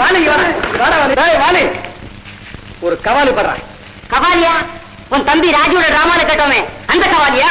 வாணி ஒரு கவாலி படுறான் கவாலியா? உன் தம்பி ராஜுவோட டிராமால கேட்டோமே அந்த கவாலியா?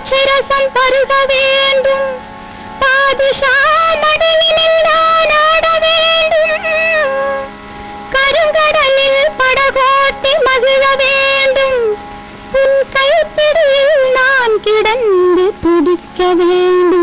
திராட்சை ரசம் பருக வேண்டும். பாதுஷா மடியினில் நான் ஆட வேண்டும். கருங்கடலில் படகோட்டி மகிழ வேண்டும். உன் கைப்பிடியில் நான் கிடந்து துடிக்க வேண்டும்.